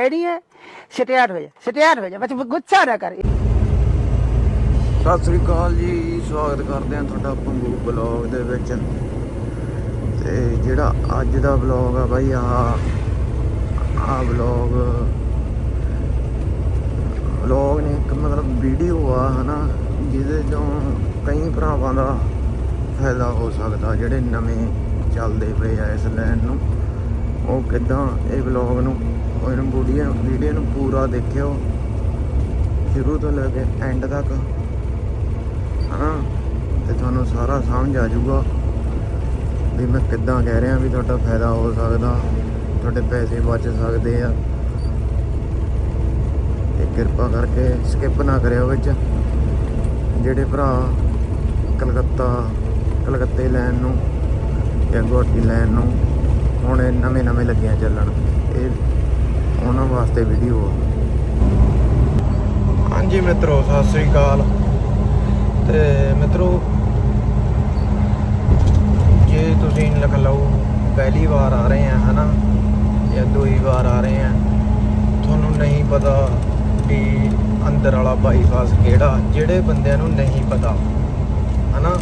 ਲੈਣੀ ਹੈ? ਸਟਿਆਰ ਹੋ ਜਾ ਸਟਿਆਰ ਹੋ ਜਾ ਬਸ ਗੁੱਸਾ ਨਾ ਕਰ। ਸਤਿ ਸ੍ਰੀ ਅਕਾਲ ਜੀ, ਸਵਾਗਤ ਕਰਦੇ ਹਾਂ ਤੁਹਾਡਾ ਪੰਗੂ ਬਲੌਗ ਦੇ ਵਿੱਚ। ਤੇ ਜਿਹੜਾ ਅੱਜ ਦਾ ਬਲੌਗ ਆ ਬਾਈ ਆ ਆ ਬਲੌਗ ਬਲੌਗ ਨੇ ਇੱਕ ਮਤਲਬ ਵੀਡੀਓ ਆ, ਹਨਾ, ਜਿਹਦੇ ਤੋਂ ਕਈ ਭਰਾਵਾਂ ਦਾ ਫਾਇਦਾ ਹੋ ਸਕਦਾ, ਜਿਹੜੇ ਨਵੇਂ ਚੱਲਦੇ ਪਏ ਆ ਇਸ ਲਾਈਨ ਨੂੰ। ਉਹ ਕਿਦਾਂ ਇਹ ਬਲੌਗ ਨੂੰ ਉਹ ਇਹਨੂੰ ਵੀਡੀਓ ਵੀਡੀਓ ਨੂੰ ਪੂਰਾ ਦੇਖਿਓ। ਸ਼ੁਰੂ ਤੋਂ ਲੈ ਕੇ ਐਂਡ ਤੱਕ। ਹਨਾ ਤੇ ਤੁਹਾਨੂੰ ਸਾਰਾ ਸਮਝ ਆ ਜਾਊਗਾ ਵੀ ਮੈਂ ਕਿੱਦਾਂ ਕਹਿ ਰਿਹਾ ਵੀ ਤੁਹਾਡਾ ਫਾਇਦਾ ਹੋ ਸਕਦਾ, ਤੁਹਾਡੇ ਪੈਸੇ ਬਚ ਸਕਦੇ ਆ। ਤੇ ਕਿਰਪਾ ਕਰਕੇ ਸਕਿਪ ਨਾ ਕਰਿਓ ਵਿੱਚ। ਜਿਹੜੇ ਭਰਾ ਕਲਕੱਤਾ, ਕਲਕੱਤੇ ਲੈਣ ਨੂੰ ਜਾਂ ਗੁਹਾਟੀ ਲੈਣ ਨੂੰ ਹੁਣ ਨਵੇਂ ਨਵੇਂ ਲੱਗਿਆ ਚੱਲਣ। ਇਹ ਉਹਨਾਂ ਵਾਸਤੇ ਵੀਡੀਓ ਆ। ਹਾਂਜੀ ਮਿੱਤਰੋ, ਸਤਿ ਸ੍ਰੀ ਅਕਾਲ। ਤੇ ਮਿੱਤਰੋ, ਜੇ ਤੁਸੀਂ ਲਖਨਊ ਪਹਿਲੀ ਵਾਰ ਆ ਰਹੇ ਆ, ਹਨਾ? ਜਾਂ ਦੂਈ ਵਾਰ ਆ ਰਹੇ ਆ, ਤੁਹਾਨੂੰ ਨਹੀਂ ਪਤਾ ਵੀ ਅੰਦਰ ਵਾਲਾ ਬਾਈਪਾਸ ਕਿਹੜਾ, ਜਿਹੜੇ ਬੰਦਿਆਂ ਨੂੰ ਨਹੀਂ ਪਤਾ, ਹਨਾ?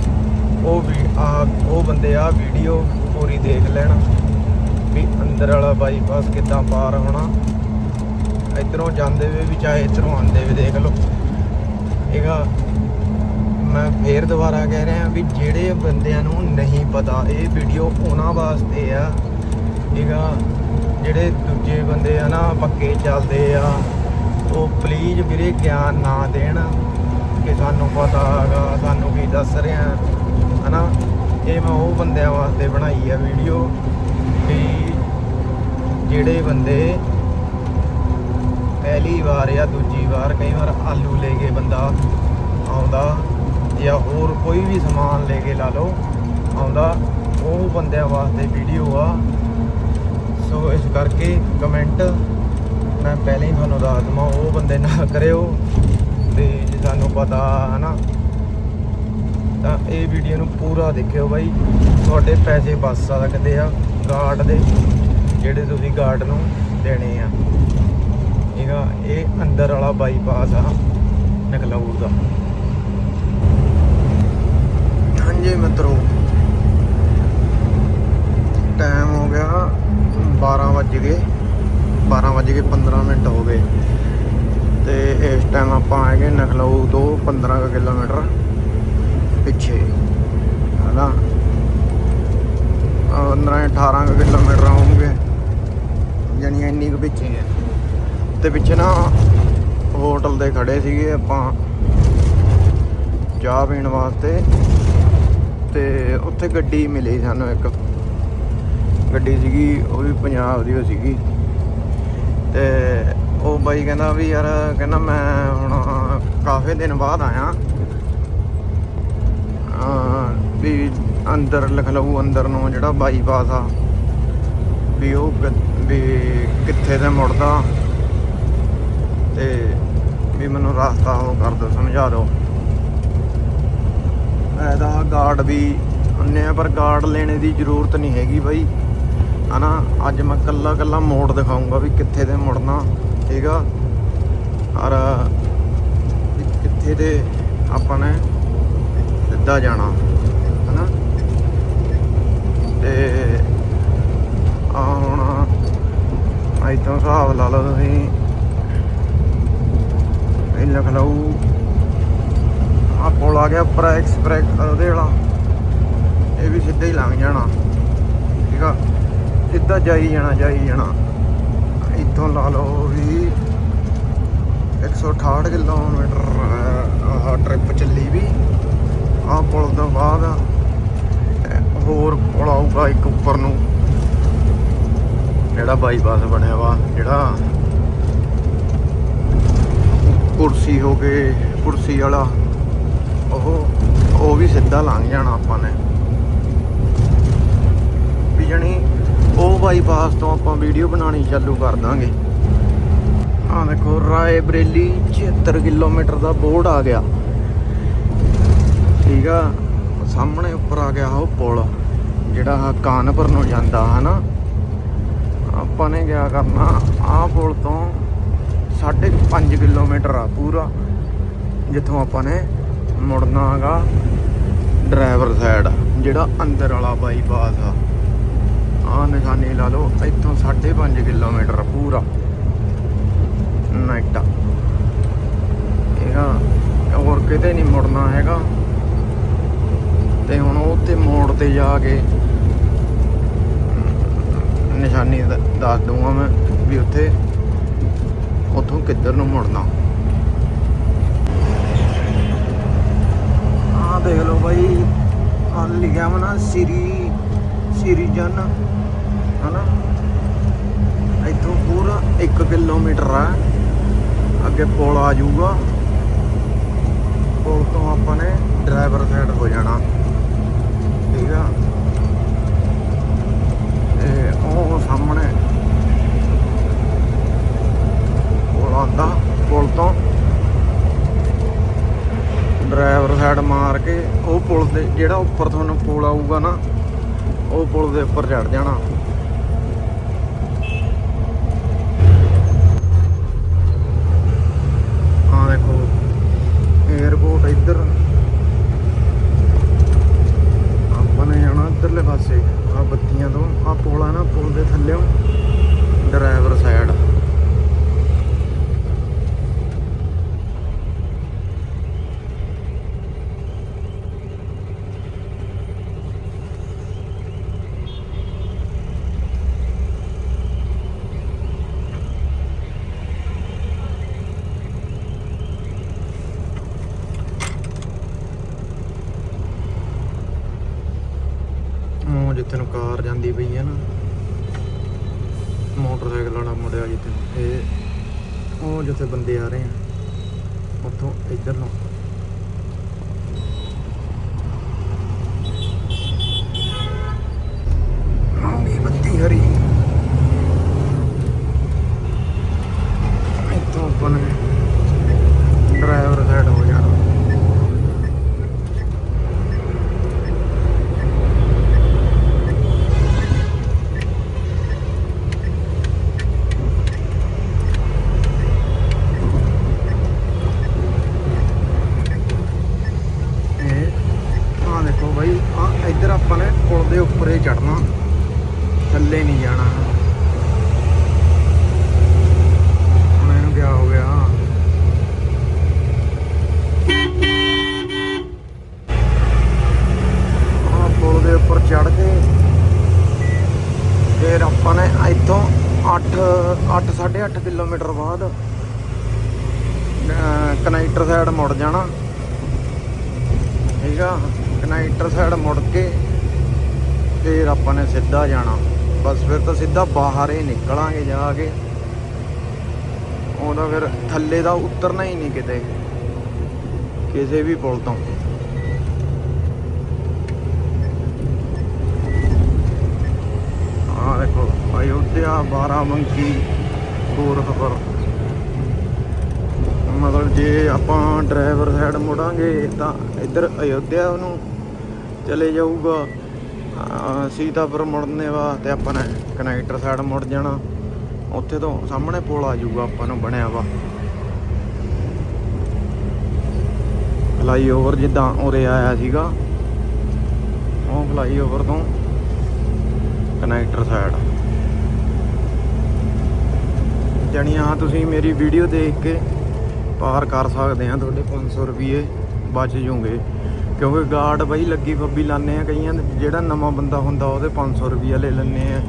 ਉਹ ਵੀ ਆ ਉਹ ਬੰਦੇ ਆ ਵੀਡੀਓ ਪੂਰੀ ਦੇਖ ਲੈਣ। ਵੀ ਅੰਦਰ ਵਾਲਾ ਬਾਈਪਾਸ ਕਿੱਦਾਂ ਪਾਰ ਹੋਣਾ। ਇਧਰੋਂ ਜਾਂਦੇ ਵੇ ਵੀ ਚਾਹੇ ਇਧਰੋਂ ਆਉਂਦੇ ਵੇ ਦੇਖ ਲਓ। ਇਹਗਾ ਮੈਂ ਫੇਰ ਦੁਬਾਰਾ ਕਹਿ ਰਿਹਾ ਵੀ ਜਿਹੜੇ ਬੰਦਿਆਂ ਨੂੰ ਨਹੀਂ ਪਤਾ, ਇਹ ਵੀਡੀਓ ਉਹਨਾਂ ਵਾਸਤੇ ਆ। ਠੀਕਾ ਜਿਹੜੇ ਦੂਜੇ ਬੰਦੇ ਆ ਨਾ, ਪੱਕੇ ਚੱਲਦੇ ਆ। ਉਹ ਪਲੀਜ਼ ਵੀਰੇ ਗਿਆਨ ਨਾ ਦੇਣ ਕਿ ਸਾਨੂੰ ਪਤਾ ਹੈਗਾ, ਸਾਨੂੰ ਕੀ ਦੱਸ ਰਿਹਾ। ਹਨਾ? ਇਹ ਮੈਂ ਉਹ ਬੰਦਿਆਂ ਵਾਸਤੇ ਬਣਾਈ ਆ ਵੀਡੀਓ ਵੀ ਜਿਹੜੇ ਬੰਦੇ ਪਹਿਲੀ ਵਾਰ ਜਾਂ ਦੂਜੀ ਵਾਰ ਕਈ ਵਾਰ ਆਲੂ ਲੈ ਕੇ ਬੰਦਾ ਆਉਂਦਾ ਜਾਂ ਹੋਰ ਕੋਈ ਵੀ ਸਮਾਨ ਲੈ ਕੇ ਲਾ ਲਓ, ਆਉਂਦਾ, ਉਹ ਬੰਦਿਆਂ ਵਾਸਤੇ ਵੀਡੀਓ ਆ। ਸੋ ਇਸ ਕਰਕੇ ਕਮੈਂਟ ਮੈਂ ਪਹਿਲਾਂ ਹੀ ਤੁਹਾਨੂੰ ਦੱਸ ਦਵਾਂ, ਉਹ ਬੰਦੇ ਨਾ ਕਰਿਓ ਤੇ ਜੇ ਤੁਹਾਨੂੰ ਪਤਾ ਹਨਾ, ਤਾਂ ਇਹ ਵੀਡੀਓ ਨੂੰ ਪੂਰਾ ਦੇਖਿਓ ਬਾਈ। ਤੁਹਾਡੇ ਪੈਸੇ ਬਚ ਸਕਦੇ ਆ। ਗਾਰਡ ਦੇ, ਜਿਹੜੇ ਤੁਸੀਂ ਗਾਰਡ ਨੂੰ ਦੇਣੇ ਆ। ਠੀਕ ਆ? ਇਹ ਅੰਦਰ ਵਾਲਾ ਬਾਈਪਾਸ ਆ ਨਕਲੌਰ ਦਾ। ਹਾਂਜੀ ਮਿੱਤਰੋ। ਟਾਈਮ ਹੋ ਗਿਆ 12 ਵੱਜ ਗਏ। 12 ਵੱਜ ਕੇ 15 ਮਿੰਟ ਹੋ ਗਏ। ਤੇ ਇਸ ਟਾਈਮ ਆਪਾਂ ਆਏਗੇ ਨਖਲਊ ਤੋਂ 15 ਕੁ ਕਿਲੋਮੀਟਰ ਪਿੱਛੇ। ਹਨਾ? 15 18 ਕੁ ਕਿਲੋਮੀਟਰ ਆਉਂਗੇ ਜਾਨੀ ਇੰਨੀ ਕੁ ਪਿੱਛੇ ਹੈ ਤੇ ਪਿੱਛੇ ਨਾ ਹੋਟਲ ਦੇ ਖੜੇ ਸੀਗੇ ਆਪਾਂ ਚਾਹ ਪੀਣ ਵਾਸਤੇ। ਤੇ ਉੱਥੇ ਗੱਡੀ ਮਿਲੀ ਸਾਨੂੰ ਇੱਕ। ਗੱਡੀ ਸੀਗੀ, ਉਹ ਵੀ ਪੰਜਾਬ ਦੀ ਉਹ ਸੀਗੀ। ਤੇ ਉਹ ਬਾਈ ਕਹਿੰਦਾ ਵੀ ਯਾਰ, ਕਹਿੰਦਾ ਮੈਂ ਹੁਣ ਕਾਫੀ ਦਿਨ ਬਾਅਦ ਆਇਆ। ਆ ਵੀ ਅੰਦਰ ਲਖਨਊ ਅੰਦਰ ਨੂੰ ਜਿਹੜਾ ਬਾਈਪਾਸ ਆ, ਵੀ ਉਹ ਵੀ ਕਿੱਥੇ ਤੇ ਮੁੜਦਾ ਤੇ ਵੀ ਮੈਨੂੰ ਰਸਤਾ ਉਹ ਕਰ ਦਿਓ, ਸਮਝਾ ਦਿਓ। ਇਹਦਾ ਗਾਰਡ ਵੀ ਉਹਨੇ ਆ, ਪਰ ਗਾਰਡ ਲੈਣੇ ਦੀ ਜ਼ਰੂਰਤ ਨਹੀਂ ਹੈਗੀ ਬਾਈ। ਹਨਾ, ਅੱਜ ਮੈਂ ਕੱਲਾ ਕੱਲਾ ਮੋੜ ਦਿਖਾਉਂਗਾ ਵੀ ਕਿੱਥੇ ਤੇ ਮੁੜਨਾ, ਠੀਕ ਆ? ਔਰ ਕਿੱਥੇ ਤੇ ਆਪਾਂ ਨੇ ਸਿੱਧਾ ਜਾਣਾ। ਤੇ ਆ ਹੁਣ ਇੱਥੋਂ ਹਿਸਾਬ ਲਾ ਲਓ ਤੁਸੀਂ। ਇਹ ਲਖਨਊ। ਆ ਪੁਲ ਆ ਗਿਆ ਉੱਪਰ ਐਕਸਪ੍ਰੈਸ ਉਹਦੇ ਵਾਲਾ ਇਹ ਵੀ ਸਿੱਧਾ ਹੀ ਲੰਘ ਜਾਣਾ। ਠੀਕ ਆ? ਸਿੱਧਾ ਜਾਈ ਜਾਣਾ ਜਾਈ ਜਾਣਾ। ਇੱਥੋਂ ਲਾ ਲਓ ਵੀ 168 ਕਿਲੋਮੀਟਰ, ਆਹ ਟ੍ਰਿਪ ਚੱਲੀ ਵੀ। ਆਹ ਪੁਲ ਤੋਂ ਬਾਅਦ ਹੋਰ ਪੁਲ ਆਊਗਾ ਇੱਕ ਉੱਪਰ ਨੂੰ। ਜਿਹੜਾ ਬਾਈਪਾਸ ਬਣਿਆ ਵਾ, ਜਿਹੜਾ ਕੁਰਸੀ ਹੋ ਗਏ ਕੁਰਸੀ ਵਾਲਾ, ਉਹ ਉਹ ਵੀ ਸਿੱਧਾ ਲੰਘ ਜਾਣਾ ਆਪਾਂ ਨੇ। ਵੀ ਜਣੀ ਉਹ ਬਾਈਪਾਸ ਤੋਂ ਆਪਾਂ ਵੀਡੀਓ ਬਣਾਉਣੀ ਚਾਲੂ ਕਰ ਦਾਂਗੇ। ਆ ਦੇਖੋ ਰਾਏ ਬਰੇਲੀ 76 ਕਿਲੋਮੀਟਰ ਦਾ ਬੋਰਡ ਆ ਗਿਆ। ਠੀਕ ਆ। ਸਾਹਮਣੇ ਉੱਪਰ ਆ ਗਿਆ ਉਹ ਪੁਲ, ਜਿਹੜਾ ਆਹ ਕਾਨਪੁਰ ਨੂੰ ਜਾਂਦਾ, ਹਨਾ? ਆਪਾਂ ਨੇ ਗਿਆ ਕਰਨਾ, ਆਹ ਪੁਲ ਤੋਂ 5.5 ਕਿਲੋਮੀਟਰ ਆ ਪੂਰਾ, ਜਿੱਥੋਂ ਆਪਾਂ ਨੇ ਮੁੜਨਾ ਹੈਗਾ ਡਰਾਈਵਰ ਸਾਈਡ ਜਿਹੜਾ ਅੰਦਰ ਵਾਲਾ ਬਾਈਪਾਸ ਆ। ਆ ਨਿਸ਼ਾਨੀ ਲਾ ਲਓ, ਇੱਥੋਂ 5.5 ਕਿਲੋਮੀਟਰ ਆ ਪੂਰਾ। ਨਾਈਟਾ ਇਹਗਾ ਹੋਰ ਕਿਤੇ ਨਹੀਂ ਮੁੜਨਾ ਹੈਗਾ। ਤੇ ਹੁਣ ਉੱਥੇ ਮੋੜ ਤੇ ਜਾ ਕੇ ਨਿਸ਼ਾਨੀ ਦ- ਦੱਸ ਦੂੰਗਾ ਮੈਂ ਵੀ ਉੱਥੇ ਉੱਥੋਂ ਕਿੱਧਰ ਨੂੰ ਮੁੜਨਾ। ਆਹ ਦੇਖ ਲਓ ਬਾਈ ਆ ਲਿਖਿਆ ਵਾ ਨਾ ਸ੍ਰੀ ਸ੍ਰੀ ਜਨ, ਹਨਾ? ਇੱਥੋਂ ਪੂਰਾ 1 ਕਿਲੋਮੀਟਰ ਆ, ਅੱਗੇ ਪੁਲ ਆ ਜਾਊਗਾ। ਪੁਲ ਤੋਂ ਆਪਾਂ ਨੇ ਡਰਾਈਵਰ ਸਾਈਡ ਹੋ ਜਾਣਾ। ਠੀਕ ਤੇ ਉਹ ਸਾਹਮਣੇ ਪੁਲ ਆਉਂਦਾ ਪੁਲ ਤੋਂ ਡਰਾਈਵਰ ਸਾਈਡ ਮਾਰ ਕੇ ਉਹ ਪੁਲ ਦੇ ਜਿਹੜਾ ਉੱਪਰ ਤੁਹਾਨੂੰ ਪੁਲ ਆਊਗਾ ਨਾ, ਉਹ ਪੁਲ ਦੇ ਉੱਪਰ ਚੜ ਜਾਣਾ ਹਾਂ ਦੇਖੋ 에어ਪੋਰਟ ਇੱਧਰ ਆਪਾਂ ਨੇ ਜਾਣਾ ਇੱਧਰਲੇ ਪਾਸੇ ਆ ਬੱਤੀਆਂ ਤੋਂ ਆ ਪੁਲ ਆ ਨਾ ਪੁਲ ਦੇ ਥੱਲੇੋਂ ਡਰਾਈਵਰ ਸਾਈਡ ਉਹ ਜਿੱਥੇ ਨੂੰ ਕਾਰ ਜਾਂਦੀ ਪਈ ਹੈ ਨਾ ਮੋਟਰਸਾਈਕਲ ਵਾਲਾ ਮੁੰਡਿਆ ਜਿੱਥੇ ਨੂੰ। ਇਹ ਉਹ ਜਿੱਥੇ ਬੰਦੇ ਆ ਰਹੇ ਆ ਇੱਧਰ ਨੂੰ ਆਉਂਦੀ ਬੱਤੀ ਹਰੀ ਇੱਥੋਂ ਆਪਾਂ ਨੇ ਡਰਾਈਵਰ ਸਾਈਡ ਹੋ ਜਾਣਾ ਇਹ ਆ ਦੇਖੋ ਬਾਈ ਆ ਇੱਧਰ ਆਪਾਂ ਨੇ ਪੁਲ ਦੇ ਉੱਪਰ ਹੀ ਚੜਨਾ ਥੱਲੇ ਨਹੀਂ ਜਾਣਾ ਹੁਣ ਇਹਨੂੰ ਕਿਆ ਹੋ ਗਿਆ ਆ ਪੁਲ ਦੇ ਉੱਪਰ ਚੜ ਕੇ ਫਿਰ ਆਪਾਂ ਨੇ ਇੱਥੋਂ 8 8 8.5 ਕਿਲੋਮੀਟਰ ਬਾਅਦ ਕਨੈਕਟਰ ਸਾਈਡ ਮੁੜ ਜਾਣਾ ਠੀਕ ਆ ਕਨੈਕਟਰ ਸਾਈਡ ਮੁੜ ਕੇ ਫਿਰ ਆਪਾਂ ਨੇ ਸਿੱਧਾ ਜਾਣਾ। ਬਸ ਫਿਰ ਤਾਂ ਸਿੱਧਾ ਬਾਹਰ ਹੀ ਨਿਕਲਾਂਗੇ ਜਾ ਕੇ। ਉਹਦਾ ਫਿਰ ਥੱਲੇ ਦਾ ਉਤਰਨਾ ਹੀ ਨਹੀਂ ਕਿਤੇ। ਕਿਸੇ ਵੀ ਪੁਲ ਤੋਂ। ਆ ਦੇਖੋ ਅਯੋਧਿਆ ਬਾਰਾਬੰਕੀ ਗੋਰਖਪੁਰ ਮਤਲਬ ਜੇ ਆਪਾਂ ਡਰਾਈਵਰ ਸਾਈਡ ਮੁੜਾਂਗੇ ਤਾਂ ਇੱਧਰ ਅਯੋਧਿਆ ਨੂੰ ਚਲੇ ਜਾਊਗਾ। ਅਹ ਸੀਤਾਪੁਰ ਮੁੜਨੇ ਵਾਸਤੇ ਆਪਾਂ ਨੇ ਕਨੈਕਟਰ ਸਾਈਡ ਮੁੜ ਜਾਣਾ। ਉੱਥੇ ਤੋਂ ਸਾਹਮਣੇ ਪੁਲ ਆ ਜਾਊਗਾ ਆਪਾਂ ਨੂੰ ਬਣਿਆ ਵਾ। ਫਲਾਈਓਵਰ ਜਿੱਦਾਂ ਉਰੇ ਆਇਆ ਸੀਗਾ। ਉਹ ਫਲਾਈਓਵਰ ਤੋਂ ਕਨੈਕਟਰ ਸਾਈਡ ਜਣੀਆਂ ਤੁਸੀਂ ਮੇਰੀ ਵੀਡੀਓ ਦੇਖ ਕੇ ਪਾਰ ਕਰ ਸਕਦੇ ਆ ਤੁਹਾਡੇ 500 ਰੁਪਏ ਬਚ ਜੂਗੇ। ਕਿਉਂਕਿ ਗਾਰਡ ਬਈ ਲੱਗੀ ਫੱਬੀ ਲਾਣੇ ਆ ਕਈਆਂ ਜਿਹੜਾ ਨਵਾਂ ਬੰਦਾ ਹੁੰਦਾ ਉਹਦੇ 500 ਰੁਪਏ ਲੈ ਲੈਣੇ ਆ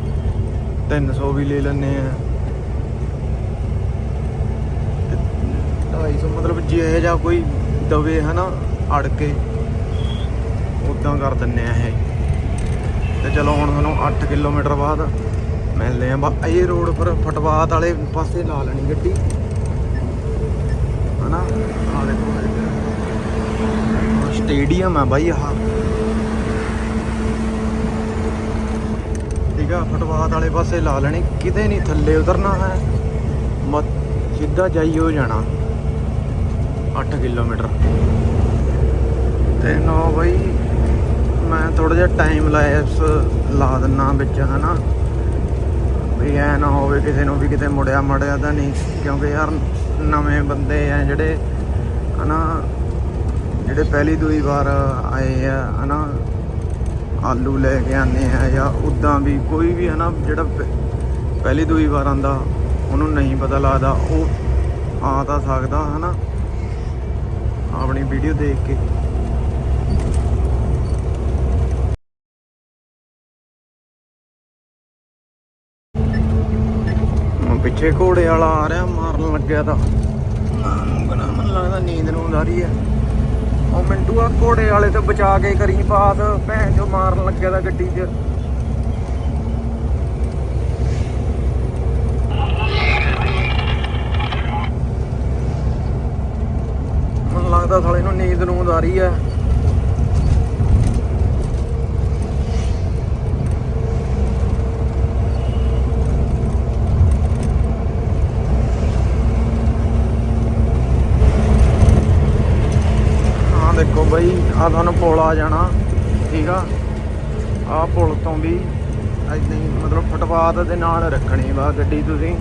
300 ਵੀ ਲੈ ਲੈਣੇ ਆ। 250 ਮਤਲਬ ਜੇ ਜਾਂ ਕੋਈ ਦਵੇ ਹਨਾ ਅੜ ਕੇ ਉਦਾਂ ਕਰ ਦਿੰਨੇ ਆ ਇਹ। ਤੇ ਚਲੋ ਹੁਣ ਤੁਹਾਨੂੰ 8 ਕਿਲੋਮੀਟਰ ਬਾਅਦ ਮਿਲਦੇ ਆ ਬਾ ਇਹ ਰੋਡ ਪਰ ਫਟਵਾਤ ਵਾਲੇ ਪਾਸੇ ਲਾ ਲੈਣੀ ਗੱਡੀ। ਹਨਾ? ਆ ਦੇਖੋ ਸਟੇਡੀਅਮ ਆ ਬਾਈ ਆਹ। ਠੀਕ ਆ ਫਟਵਾਤ ਵਾਲੇ ਪਾਸੇ ਲਾ ਲੈਣੀ, ਕਿਤੇ ਨਹੀਂ ਥੱਲੇ ਉਤਰਨਾ ਹੈ। ਮਤ ਸਿੱਧਾ ਜਾਈਓ ਜਾਣਾ। 8 ਕਿਲੋਮੀਟਰ। ਤੇ ਨੋ ਬਾਈ, ਮੈਂ ਥੋੜਾ ਜਿਹਾ ਟਾਈਮ ਲਾਇਸ ਲਾ ਦਿੰਨਾ ਵਿੱਚ, ਹਨਾ। ਵੀ ਐ ਨਾ ਹੋਵੇ ਕਿਸੇ ਨੂੰ ਵੀ ਕਿਤੇ ਮੁੜਿਆ, ਮੜਿਆ ਤਾਂ ਨਹੀਂ। ਕਿਉਂਕਿ ਯਾਰ, ਨਵੇਂ ਬੰਦੇ ਆ ਜਿਹੜੇ, ਹਨਾ। ਜਿਹੜੇ ਪਹਿਲੀ ਦੂਈ ਵਾਰ ਆਏ ਆ, ਹਨਾ, ਆਲੂ ਲੈ ਕੇ ਆਨੇ ਆ ਜਾਂ ਉਦਾਂ ਵੀ ਕੋਈ ਵੀ, ਹਨਾ, ਜਿਹੜਾ ਪਹਿਲੀ ਦੂਈ ਵਾਰ ਆਂਦਾ ਉਹਨੂੰ ਨਹੀਂ ਪਤਾ ਲੱਗਦਾ, ਉਹ ਆ ਤਾਂ ਸਕਦਾ, ਹਨਾ, ਆਪਣੀ ਵੀਡੀਓ ਦੇਖ ਕੇ। ਪਿੱਛੇ ਘੋੜੇ ਵਾਲਾ ਆ ਰਿਹਾ, ਮਾਰਨ ਲੱਗਿਆ ਤਾਂ। ਮੈਨੂੰ ਲੱਗਦਾ, ਨੀਂਦ ਨੂੰ ਆ ਰਹੀ ਹੈ ਉਹ ਮਿੰਟੂ ਆ, ਘੋੜੇ ਵਾਲੇ ਤੋਂ ਬਚਾ ਕੇ ਕਰੀ ਪਾਸ ਭੈਣ ਜੋ ਮਾਰਨ ਲੱਗਿਆ ਤਾਂ ਗੱਡੀ 'ਚ। ਮੈਨੂੰ ਲੱਗਦਾ ਸਾਲੇ ਨੂੰ ਨੀਂਦ ਨੂੰ ਆ ਰਹੀ ਹੈ ਦੇਖੋ ਬਈ ਆ ਤੁਹਾਨੂੰ ਪੁਲ ਆ ਜਾਣਾ, ਠੀਕ ਆ? ਆ ਪੁਲ ਤੋਂ ਵੀ ਏਦਾਂ ਹੀ ਮਤਲਬ ਫੁੱਟਪਾਥ ਦੇ ਨਾਲ ਰੱਖਣੀ ਵਾ ਗੱਡੀ ਤੁਸੀਂ।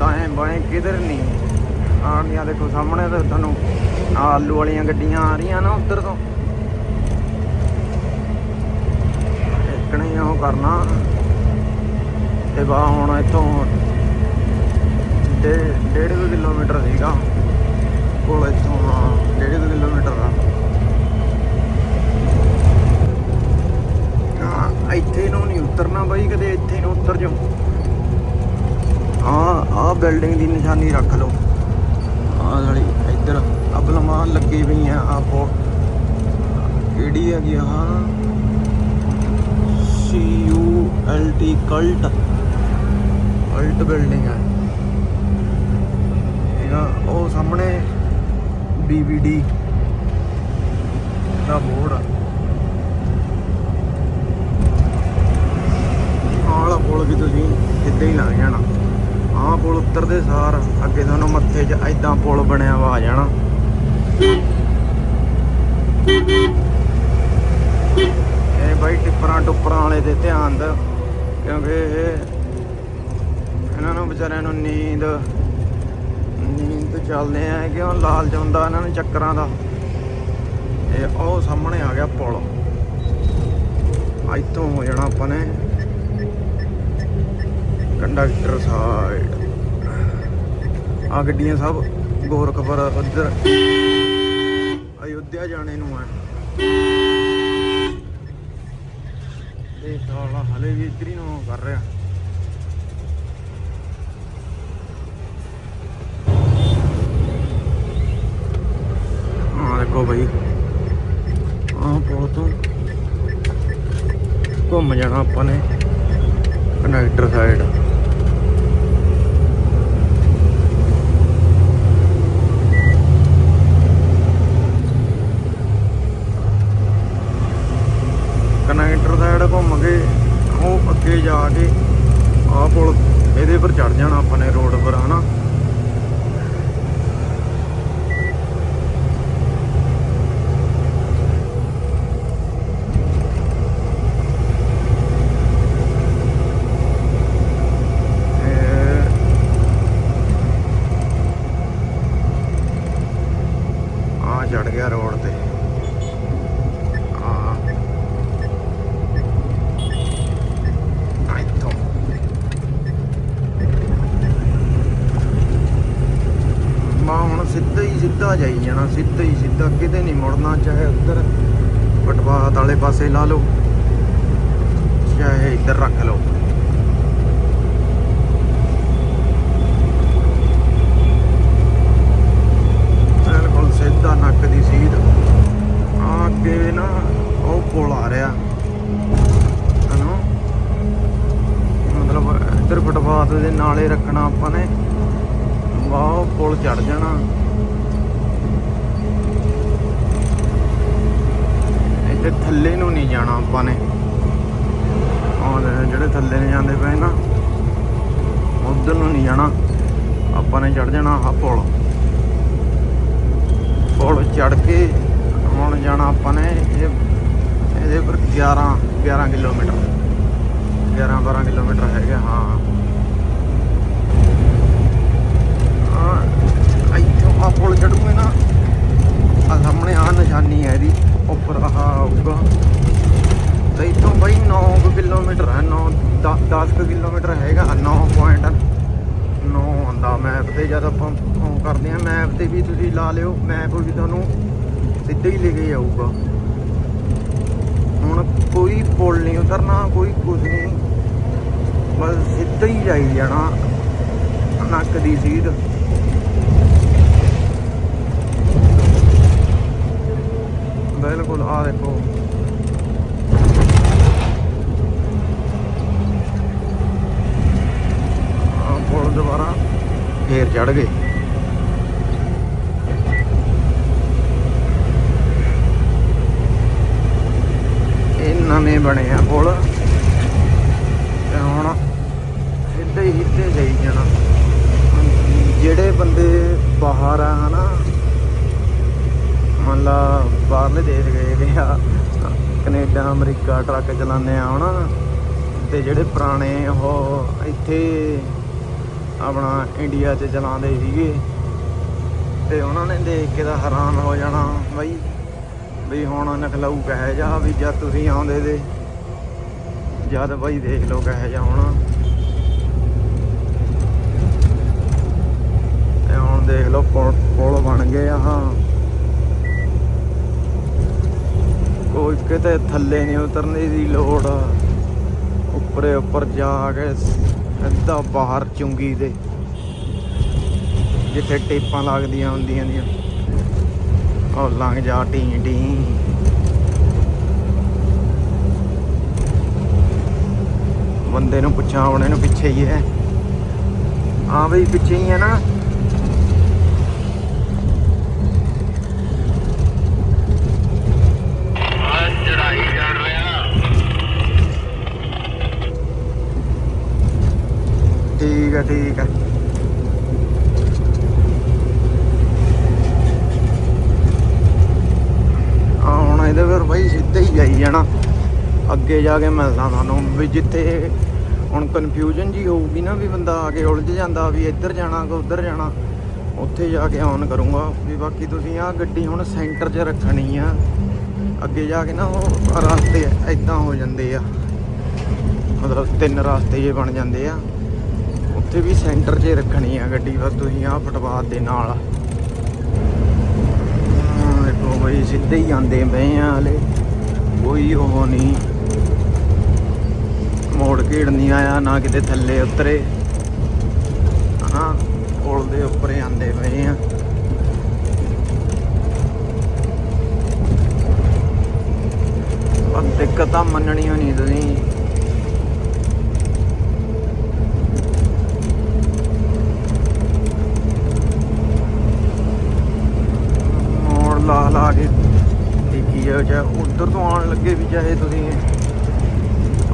ਦਾएं ਬਾएं ਕਿਧਰ ਨਹੀਂ ਆਣੀਆਂ ਦੇਖੋ ਸਾਹਮਣੇ ਤੇ ਤੁਹਾਨੂੰ ਆਲੂ ਵਾਲੀਆਂ ਗੱਡੀਆਂ ਆ ਰਹੀਆਂ ਨਾ ਉੱਧਰ ਤੋਂ। ਇੱਕ ਨਹੀਂ ਉਹ ਕਰਨਾ। ਤੇ ਬਾ ਹੁਣ ਇੱਥੋਂ ਡੇ ਡੇਢ ਕੁ ਕਿਲੋਮੀਟਰ ਸੀਗਾ। ਕੋਲ ਇੱਥੋਂ ਹਾਂ ਡੇਢ ਕੁ ਕਿਲੋਮੀਟਰ ਆ ਹਾਂ ਇੱਥੇ ਨੂੰ ਨਹੀਂ ਉਤਰਨਾ ਬਾਈ, ਕਦੇ ਇੱਥੇ ਨੂੰ ਉਤਰ ਜਾਓ। ਆ ਆ ਬਿਲਡਿੰਗ ਦੀ ਨਿਸ਼ਾਨੀ ਰੱਖ ਲਓ। ਆ ਵਾਲੀ ਇੱਧਰ ਅਬਲਮਾ ਲੱਗੀ ਪਈ ਆਪੋ ਕਿਹੜੀ ਹੈਗੀ ਆ? ਸੀ ਯੂ ਐਲ ਟੀ ਕਲਟ ਕਲਟ ਬਿਲਡਿੰਗ ਹੈ ਇਹਦਾ ਉਹ ਸਾਹਮਣੇ BBD ਦਾ ਬੋਰਡ ਆ। ਵਾਲਾ ਪੁਲ ਵੀ ਤੁਸੀਂ ਇੱਦਾਂ ਹੀ ਲੰਘ ਜਾਣਾ। ਆਹ ਪੁਲ ਉਤਰਦੇ ਸਾਰ ਅੱਗੇ ਤੁਹਾਨੂੰ ਮੱਥੇ 'ਚ ਐਦਾਂ ਪੁਲ ਬਣਿਆ ਵਾ ਆ ਜਾਣਾ। ਇਹ ਬਾਈ ਟਿੱਪਰਾਂ ਟੁੱਪਰਾਂ ਵਾਲੇ ਤੇ ਧਿਆਨ ਦਾ ਕਿਉਂਕਿ ਇਹਨਾਂ ਨੂੰ ਵਿਚਾਰਿਆਂ ਨੂੰ ਨੀਂਦ ਨੀਂਦ ਚੱਲਦੇ ਆ ਕਿਉਂ ਲਾਲਚ ਹੁੰਦਾ ਇਹਨਾਂ ਨੂੰ ਚੱਕਰਾਂ ਦਾ? ਇਹ ਉਹ ਸਾਹਮਣੇ ਆ ਗਿਆ ਪੁਲ। ਇੱਥੋਂ ਹੋ ਜਾਣਾ ਆਪਾਂ ਨੇ। ਕੰਡਕਟਰ ਸਾਈਡ ਆ ਗੱਡੀਆਂ ਸਭ ਗੋਰਖਪੁਰ, ਉੱਧਰ ਅਯੁੱਧਿਆ ਜਾਣੇ ਨੂੰ ਆ। ਇਹ ਸਾਲਾ ਹਲੇ ਵੀ ਇੱਧਰ ਹੀ ਨੂੰ ਕਰ ਰਿਹਾ। ਆ ਦੇਖੋ ਬਈ ਆ ਪੁਲ ਤੋਂ ਘੁੰਮ ਜਾਣਾ ਆਪਾਂ ਨੇ। ਕੰਡਕਟਰ ਸਾਈਡ ਕਨੈਕਟਰ ਸਾਈਡ ਘੁੰਮ ਕੇ ਉਹ ਅੱਗੇ ਜਾ ਕੇ ਆਹ ਪੁਲ ਇਹਦੇ ਪਰ ਚੜ ਜਾਣਾ ਆਪਾਂ ਨੇ ਰੋਡ ਪਰ ਹਨਾ ਆ ਚੜ ਗਿਆ ਰੋਡ ਤੇ ਆ ਇੱਥੋਂ ਮਾ ਹੁਣ ਸਿੱਧਾ ਹੀ ਸਿੱਧਾ ਜਾਈ ਜਾਣਾ ਸਿੱਧਾ ਕਿਤੇ ਨਹੀਂ ਮੁੜਨਾ ਚਾਹੇ ਉੱਧਰ ਫੁੱਟਪਾਥ ਵਾਲੇ ਪਾਸੇ ਲਾ ਲਓ ਚਾਹੇ ਇੱਧਰ ਰੱਖ ਲਓ ਬਿਲਕੁਲ ਸਿੱਧਾ ਨੱਕ ਦੀ ਸੀਧ ਆ ਅੱਗੇ ਨਾ ਉਹ ਪੁਲ ਆ ਰਿਹਾ ਹਨਾ ਮਤਲਬ ਇੱਧਰ ਫੁੱਟਪਾਥ ਦੇ ਨਾਲੇ ਰੱਖਣਾ ਆਪਾਂ ਨੇ ਵਾਹ ਪੁਲ ਚੜ ਜਾਣਾ ਇੱਥੇ ਥੱਲੇ ਨੂੰ ਨਹੀਂ ਜਾਣਾ ਆਪਾਂ ਨੇ ਆਹ ਦੇ ਜਿਹੜੇ ਥੱਲੇ ਨੂੰ ਜਾਂਦੇ ਪਏ ਨਾ ਉਧਰ ਨੂੰ ਨਹੀਂ ਜਾਣਾ ਆਪਾਂ ਨੇ ਚੜ ਜਾਣਾ ਆਹ ਪੁਲ ਪੁਲ ਚੜ ਕੇ ਹੁਣ ਜਾਣਾ ਆਪਾਂ ਨੇ ਇਹ ਇਹਦੇ ਪਰ 11 11 ਕਿਲੋਮੀਟਰ 11 12 ਕਿਲੋਮੀਟਰ ਹੈਗਾ ਹਾਂ ਆ ਇੱਥੋਂ ਆ ਪੁਲ ਚੜੂਗੇ ਨਾ ਆ ਸਾਹਮਣੇ ਆ ਨਿਸ਼ਾਨੀ ਹੈ ਇਹਦੀ ਉੱਪਰ ਆਹ ਆਊਗਾ ਤੇ ਇੱਥੋਂ ਬਈ 9 ਕਿਲੋਮੀਟਰ ਹੈ 9 10 ਕਿਲੋਮੀਟਰ ਹੈਗਾ 9.9 ਆਉਂਦਾ ਮੈਪ ਤੇ, ਜਦ ਆਪਾਂ ਉਹ ਕਰਦੇ ਆ ਮੈਪ ਤੇ ਵੀ ਤੁਸੀਂ ਲਾ ਲਿਓ ਮੈਪ ਵੀ ਤੁਹਾਨੂੰ ਸਿੱਧਾ ਹੀ ਲੈ ਕੇ ਜਾਊਗਾ ਹੁਣ ਕੋਈ ਪੁਲ ਨਹੀਂ ਉਤਰਨਾ, ਕੋਈ ਕੁਝ ਨਹੀਂ। ਬਸ ਸਿੱਧਾ ਹੀ ਜਾਈ ਜਾਣਾ, ਨੱਕ ਦੀ ਸੀਧ ਬਿਲਕੁਲ ਆ ਦੇਖੋ ਆ ਪੁਲ ਦੁਬਾਰਾ ਫੇਰ ਚੜ ਗਏ। ਇਹ ਨਵੇਂ ਬਣੇ ਆ ਪੁਲ। ਤੇ ਹੁਣ ਸਿੱਧੇ ਹੀ ਸਿੱਧੇ ਜਾਈ ਜਾਣਾ। ਜਿਹੜੇ ਬੰਦੇ ਬਾਹਰ ਆ ਹਨਾ, ਮੰਨ ਲਾ ਬਾਹਰਲੇ ਦੇਸ਼ ਗਏ ਦੇ ਆ, ਕੈਨੇਡਾ, ਅਮਰੀਕਾ ਟਰੱਕ ਚਲਾਉਂਦੇ ਆ ਹੁਣ, ਤੇ ਜਿਹੜੇ ਪੁਰਾਣੇ ਉਹ ਇੱਥੇ ਆਪਣਾ ਇੰਡੀਆ 'ਚ ਚਲਾਉਂਦੇ ਸੀਗੇ। ਤੇ ਉਹਨਾਂ ਨੇ ਦੇਖ ਕੇ ਤਾਂ ਹੈਰਾਨ ਹੋ ਜਾਣਾ ਬਈ ਵੀ ਹੁਣ ਨਖਲਾਊ ਕਹੇ ਜਾ ਵੀ ਜਦ ਤੁਸੀਂ ਆਉਂਦੇ ਦੇ ਜਦ ਬਈ ਦੇਖ ਲਓ ਕਹੇ ਜਾ ਹੁਣ। ਤੇ ਹੁਣ ਦੇਖ ਲੋ ਪੁਲ ਬਣ ਗਏ ਆ ਹਾਂ। ਕੋਈ ਕਿਤੇ ਥੱਲੇ ਨਹੀਂ ਉਤਰਨੇ ਦੀ ਲੋੜ। ਉੱਪਰੇ ਉੱਪਰ ਜਾ ਕੇ ਸਿੱਧਾ ਬਾਹਰ ਚੁੰਗੀ ਦੇ, ਜਿੱਥੇ ਟੇਪਾਂ ਲੱਗਦੀਆਂ ਹੁੰਦੀਆਂ ਦੀਆਂ ਉਹ ਲੰਘ ਜਾ ਟੀ ਟੀ ਬੰਦੇ ਨੂੰ ਪੁੱਛਾਂ, ਉਹਨੇ ਨੂੰ ਪਿੱਛੇ ਹੀ ਹੈ। ਹਾਂ ਬਈ ਪਿੱਛੇ ਹੀ ਹੈ ਨਾ ਚੜਾਈ ਕਰ ਰਿਹਾ ਠੀਕ ਹੈ ਠੀਕ ਆ। ਹੁਣ ਇਹਦੇ ਫਿਰ ਬਾਈ ਸਿੱਧੇ ਹੀ ਜਾਈ ਜਾਣਾ। ਅੱਗੇ ਜਾ ਕੇ ਮਿਲਦਾ ਤੁਹਾਨੂੰ ਵੀ ਜਿੱਥੇ ਹੁਣ ਕਨਫਿਊਜ਼ਨ ਜੀ ਹੋਊਗੀ ਨਾ ਵੀ ਬੰਦਾ ਆ ਕੇ ਉਲਝ ਜਾਂਦਾ ਵੀ ਇੱਧਰ ਜਾਣਾ ਕਿ ਉੱਧਰ ਜਾਣਾ, ਉੱਥੇ ਜਾ ਕੇ ਔਨ ਕਰੂੰਗਾ। ਵੀ ਬਾਕੀ ਤੁਸੀਂ ਆ ਗੱਡੀ ਹੁਣ ਸੈਂਟਰ 'ਚ ਰੱਖਣੀ ਆ। ਅੱਗੇ ਜਾ ਕੇ ਨਾ ਉਹ ਰਸਤੇ ਐਦਾਂ ਹੋ ਜਾਂਦੇ ਆ। ਮਤਲਬ ਤਿੰਨ ਰਸਤੇ ਜੇ ਬਣ ਜਾਂਦੇ ਆ। ਉੱਥੇ ਵੀ ਸੈਂਟਰ 'ਚ ਰੱਖਣੀ ਆ ਗੱਡੀ, ਬਸ ਤੁਸੀਂ ਆ ਫੁੱਟਪਾਥ ਦੇ ਨਾਲ। ਦੇਖੋ ਬਈ, ਸਿੱਧੇ ਹੀ ਆਂਦੇ ਪਏ ਆ ਹਲੇ। ਕੋਈ ਉਹ ਨਹੀਂ। ਮੋੜ ਘੇੜ ਨਹੀਂ ਆਇਆ, ਨਾ ਕਿਤੇ ਥੱਲੇ ਉਤਰੇ। ਹਨਾ ਪੁਲ ਦੇ ਉੱਪਰ ਹੀ ਆਂਦੇ ਪਏ ਆ। ਦਿੱਕਤਾਂ ਮੰਨਣੀਆਂ ਨਹੀਂ ਤੁਸੀਂ। ਮੋੜ ਲਾ ਕੇ ਦੇਖੀ ਜਾਓ, ਚਾਹੇ ਉਧਰ ਤੋਂ ਆਉਣ ਲੱਗੇ ਵੀ, ਚਾਹੇ ਤੁਸੀਂ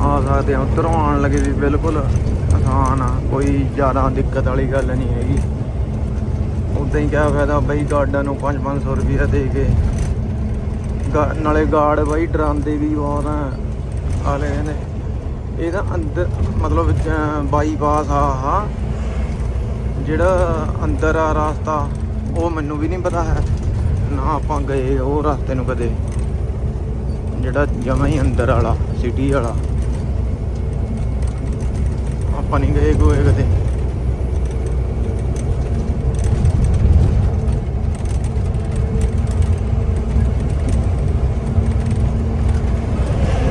ਆ ਸਕਦੇ ਆ, ਉਧਰੋਂ ਆਉਣ ਲੱਗੇ ਵੀ, ਬਿਲਕੁਲ ਆਸਾਨ ਆ, ਕੋਈ ਜ਼ਿਆਦਾ ਦਿੱਕਤ ਵਾਲੀ ਗੱਲ ਨਹੀਂ ਹੈਗੀ। ਉਦਾਂ ਹੀ ਕਿਆ ਫਾਇਦਾ ਬਈ ਗਾਰਡਾਂ ਨੂੰ 5-500 ਰੁਪਇਆ ਦੇ ਕੇ ਗਾ- ਨਾਲੇ ਗਾਰਡ ਬਾਈ ਡਰਾਉਂਦੇ ਵੀ ਬਹੁਤ ਆ, ਆਲੇ ਨੇ। ਇਹਦਾ ਅੰਦਰ, ਮਤਲਬ ਬਾਈਪਾਸ ਆ ਹਾਂ ਜਿਹੜਾ ਅੰਦਰ ਆ ਰਸਤਾ, ਉਹ ਮੈਨੂੰ ਵੀ ਨਹੀਂ ਪਤਾ ਹੈ। ਨਾ ਆਪਾਂ ਗਏ ਉਹ ਰਸਤੇ ਨੂੰ ਕਦੇ। ਜਿਹੜਾ ਜਮਾ ਹੀ ਅੰਦਰ ਵਾਲਾ ਸਿਟੀ ਵਾਲਾ। ਆਪਾਂ ਨਹੀਂ ਗਏ ਕੋਈ ਕਦੇ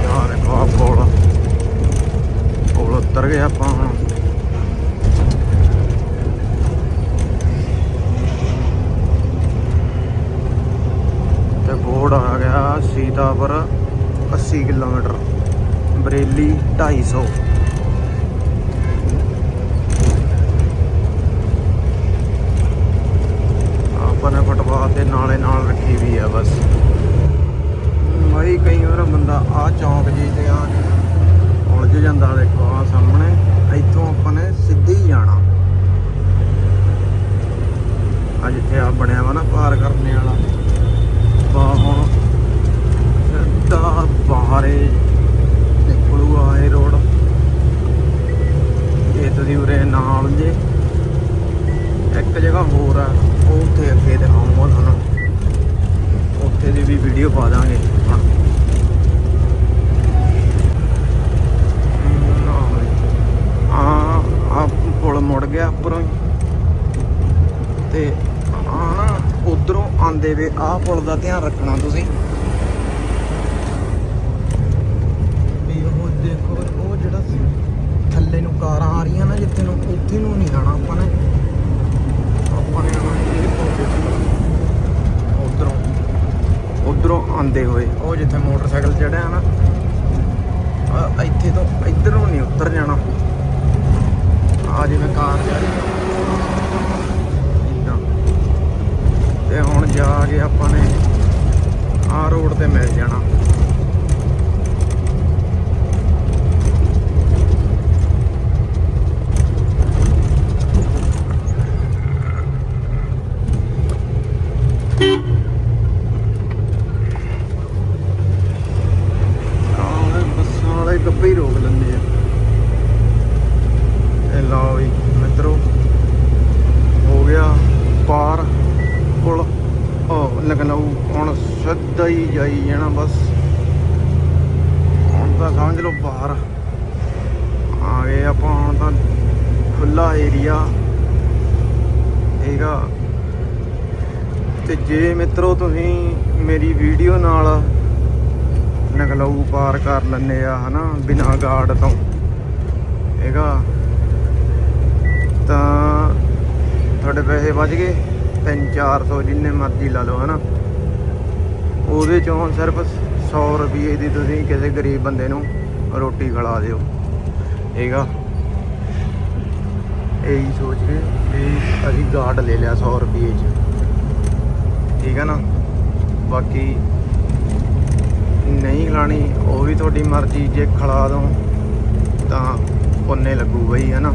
ਯਾਰ ਕੋ ਕੋਲ ਕੋਲ ਉਤਰ ਗਏ ਆਪਾਂ ਹੁਣ ਤੇ ਬੋਰਡ ਆ ਗਿਆ ਸੀਤਾਪੁਰ 80 ਕਿਲੋਮੀਟਰ ਬਰੇਲੀ 250再买一件啊。ਖੁੱਲਾ ਏਰੀਆ ਹੈਗਾ। ਤੇ ਜੇ ਮਿੱਤਰੋ ਤੁਸੀਂ ਮੇਰੀ ਵੀਡੀਓ ਨਾਲ ਨਗਲਾਉ ਪਾਰ ਕਰ ਲੈਣੇ ਆ, ਹਨਾ, ਬਿਨਾ ਗਾਰਡ ਤੋਂ, ਹੈਗਾ। ਤਾਂ ਤੁਹਾਡੇ ਪੈਸੇ ਵੱਜ ਗਏ 3-400 ਜਿੰਨੇ ਮਰਜ਼ੀ ਲਾ ਲਓ, ਹਨਾ। ਉਹਦੇ ਚੋਂ ਸਿਰਫ 100 ਰੁਪਏ ਦੀ ਤੁਸੀਂ ਕਿਸੇ ਗਰੀਬ ਬੰਦੇ ਨੂੰ ਰੋਟੀ ਖਿਲਾ ਦਿਓ ਠੀਕ ਇਹੀ ਸੋਚ ਕੇ ਵੀ ਅਸੀਂ ਗਾਰਡ ਲੈ ਲਿਆ 100 ਰੁਪਏ 'ਚ। ਠੀਕ ਹੈ ਨਾ? ਬਾਕੀ ਨਹੀਂ ਖਲਾਣੀ, ਉਹ ਵੀ ਤੁਹਾਡੀ ਮਰਜ਼ੀ, ਜੇ ਖਲਾ ਦੋ ਤਾਂ ਪੁੰਨੇ ਲੱਗੂ ਬਈ, ਹੈ ਨਾ?